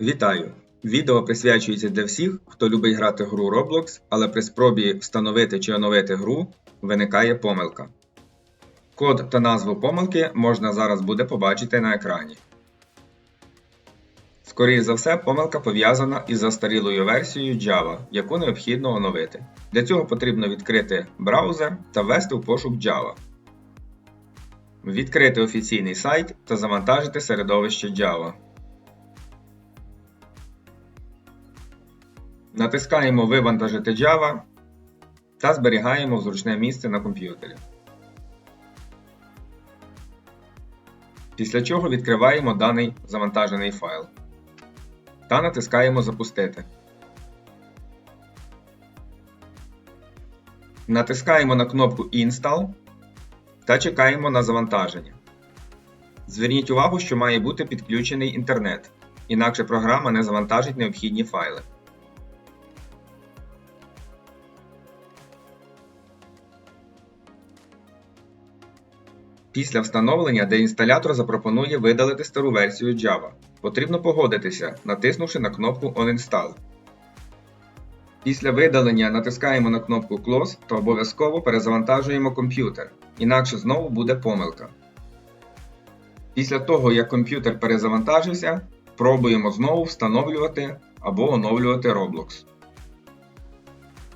Вітаю! Відео присвячується для всіх, хто любить грати гру Roblox, але при спробі встановити чи оновити гру виникає помилка. Код та назву помилки можна зараз буде побачити на екрані. Скоріше за все, помилка пов'язана із застарілою версією Java, яку необхідно оновити. Для цього потрібно відкрити браузер та ввести в пошук Java. Відкрити офіційний сайт та завантажити середовище Java. Натискаємо Вивантажити Java та зберігаємо зручне місце на комп'ютері. Після чого відкриваємо даний завантажений файл та натискаємо Запустити. Натискаємо на кнопку Install та чекаємо на завантаження. Зверніть увагу, що має бути підключений інтернет, інакше програма не завантажить необхідні файли. Після встановлення деінсталятор запропонує видалити стару версію Java. Потрібно погодитися, натиснувши на кнопку Uninstall. Після видалення натискаємо на кнопку Close та обов'язково перезавантажуємо комп'ютер, інакше знову буде помилка. Після того, як комп'ютер перезавантажився, пробуємо знову встановлювати або оновлювати Roblox.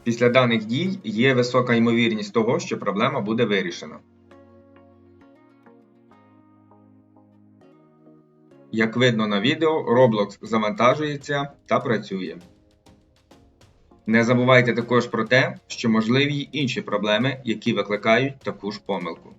Після даних дій є висока ймовірність того, що проблема буде вирішена. Як видно на відео, Roblox завантажується та працює. Не забувайте також про те, що можливі й інші проблеми, які викликають таку ж помилку.